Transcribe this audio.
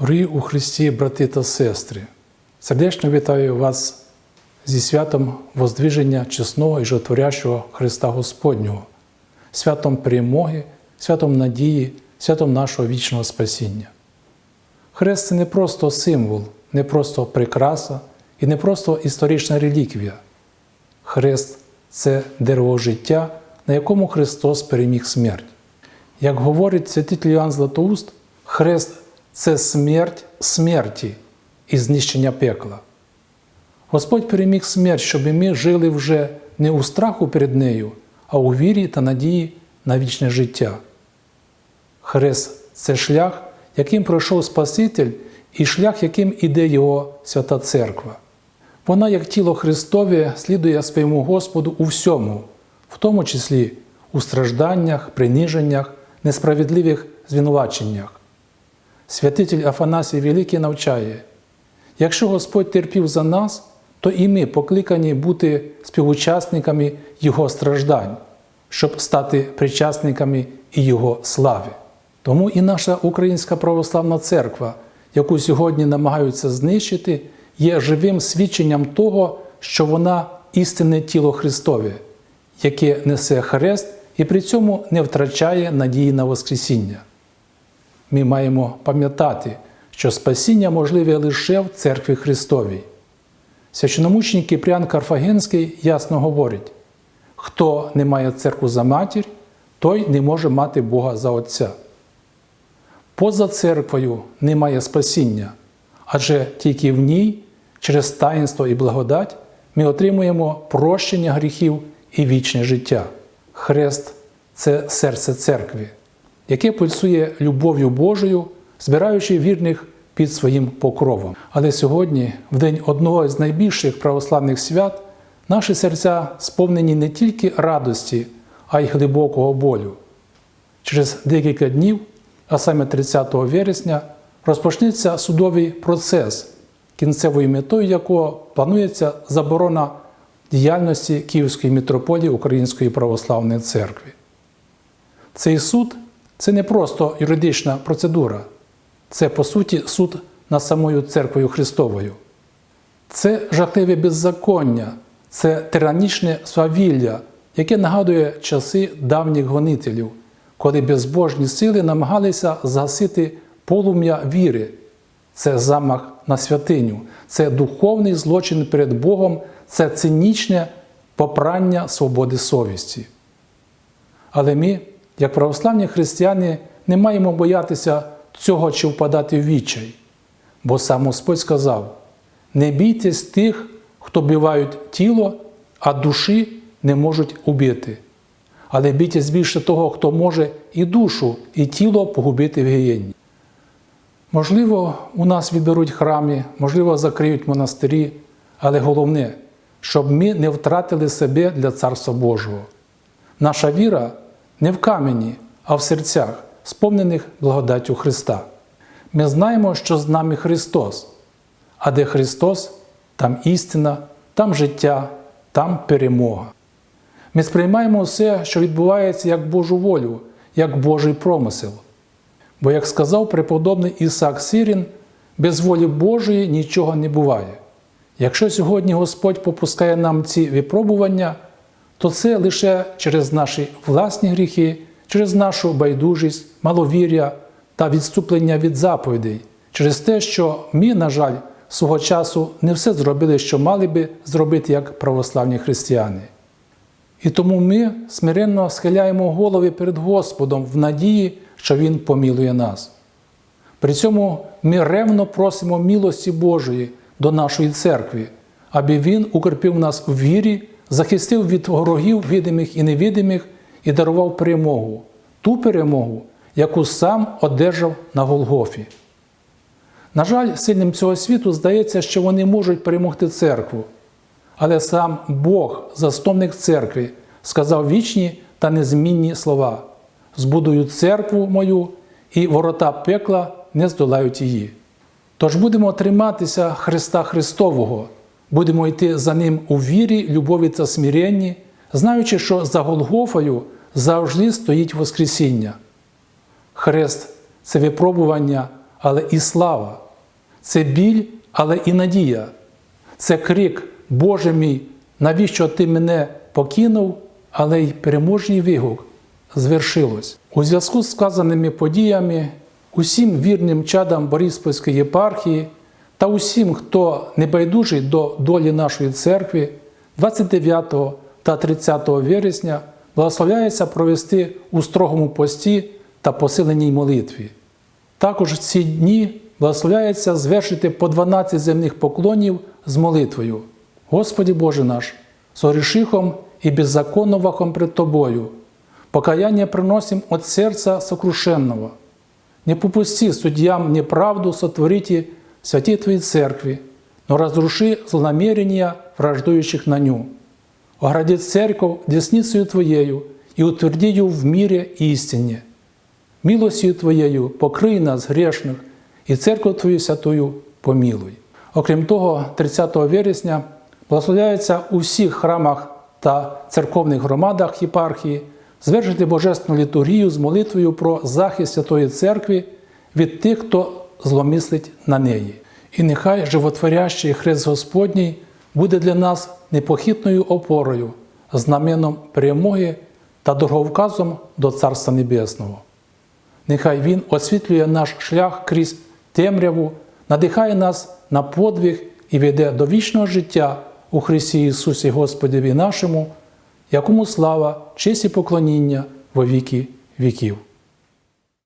Дорогі у Христі, брати та сестри, сердечно вітаю вас зі святом Воздвиження чесного і жотворящого Христа Господнього, святом перемоги, святом надії, святом нашого вічного спасіння. Хрест це не просто символ, не просто прикраса і не просто історична реліквія. Хрест це дерево життя, на якому Христос переміг смерть. Як говорить святитель Іоанн Златоуст, хрест це смерть смерті і знищення пекла. Господь переміг смерть, щоб ми жили вже не у страху перед нею, а у вірі та надії на вічне життя. Хрест це шлях, яким пройшов Спаситель, і шлях, яким іде Його свята Церква. Вона, як тіло Христове, слідує своєму Господу у всьому, в тому числі у стражданнях, приниженнях, несправедливих звинуваченнях. Святитель Афанасій Великий навчає: якщо Господь терпів за нас, то і ми покликані бути співучасниками Його страждань, щоб стати причасниками і Його слави. Тому і наша Українська православна церква, яку сьогодні намагаються знищити, є живим свідченням того, що вона істинне тіло Христове, яке несе хрест і при цьому не втрачає надії на Воскресіння. Ми маємо пам'ятати, що спасіння можливе лише в церкві Христовій. Священомучник Кіпріан Карфагенський ясно говорить: хто не має церкву за матір, той не може мати Бога за Отця. Поза церквою немає спасіння, адже тільки в ній, через таїнство і благодать, ми отримуємо прощення гріхів і вічне життя. Хрест це серце церкви, яке пульсує любов'ю Божою, збираючи вірних під своїм покровом. Але сьогодні, в день одного з найбільших православних свят, наші серця сповнені не тільки радості, а й глибокого болю. Через декілька днів, а саме 30 вересня, розпочнеться судовий процес, кінцевою метою якого планується заборона діяльності Київської митрополії Української православної церкви. Цей суд це не просто юридична процедура, це по суті суд над самою церквою Христовою. Це жахливе беззаконня, це тиранічне свавілля, яке нагадує часи давніх гонителів, коли безбожні сили намагалися згасити полум'я віри. Це замах на святиню, це духовний злочин перед Богом, це цинічне попрання свободи совісті. Але ми, як православні християни, не маємо боятися цього чи впадати в відчай. Бо сам Господь сказав: не бійтесь тих, хто бивають тіло, а душі не можуть убити. Але бійтесь більше того, хто може і душу, і тіло погубити в гієнні. Можливо, у нас відберуть храми, можливо, закриють монастирі, але головне, щоб ми не втратили себе для Царства Божого. Наша віра не в камені, а в серцях, сповнених благодаттю Христа. Ми знаємо, що з нами Христос, а де Христос, там істина, там життя, там перемога. Ми сприймаємо все, що відбувається як Божу волю, як Божий промисел. Бо, як сказав преподобний Ісаак Сирін, без волі Божої нічого не буває. Якщо сьогодні Господь попускає нам ці випробування, то це лише через наші власні гріхи, через нашу байдужість, маловір'я та відступлення від заповідей, через те, що ми, на жаль, свого часу не все зробили, що мали би зробити як православні християни. І тому ми смиренно схиляємо голови перед Господом в надії, що Він помілує нас. При цьому ми ревно просимо милості Божої до нашої церкви, аби Він укріпив нас у вірі, захистив від ворогів видимих і невидимих і дарував перемогу, ту перемогу, яку сам одержав на Голгофі. На жаль, сильним цього світу здається, що вони можуть перемогти церкву. Але сам Бог, заступник церкви, сказав вічні та незмінні слова: збудую церкву мою, і ворота пекла не здолають її. Тож будемо триматися Христа Христового, будемо йти за Ним у вірі, любові та смиренні, знаючи, що за Голгофою завжди стоїть Воскресіння. Хрест це випробування, але і слава, це біль, але і надія, це крик, Боже мій, навіщо ти мене покинув, але й переможний вигук звершилось. У зв'язку з сказаними подіями усім вірним чадам Бориспольської єпархії та усім, хто небайдужий до долі нашої церкви, 29 та 30 вересня благословляється провести у строгому пості та посиленій молитві. Також в ці дні благословляється звершити по 12 земних поклонів з молитвою. Господи Боже наш, сорішихом і беззаконно вахом пред Тобою, покаяння приносим от сердца сокрушенного. Не попусти судьям неправду сотворите святей Твоей Церкви, но разруши злонамерения, враждующих на ню. Огради церковь десницею Твоею и утверди ее в мире истине. Милостью Твоєю покрий нас грешних і церкву Твою святую помілуй. Окрім того, 30 вересня благословляється у всіх храмах та церковних громадах єпархії звершити божественну літургію з молитвою про захист Святої Церкви від тих, хто зломислить на неї. І нехай животворящий Хрест Господній буде для нас непохитною опорою, знаменом перемоги та дороговказом до Царства Небесного. Нехай Він освітлює наш шлях крізь темряву, надихає нас на подвиг і веде до вічного життя у Христі Ісусі Господеві нашому, якому слава, честь і поклоніння во віки віків.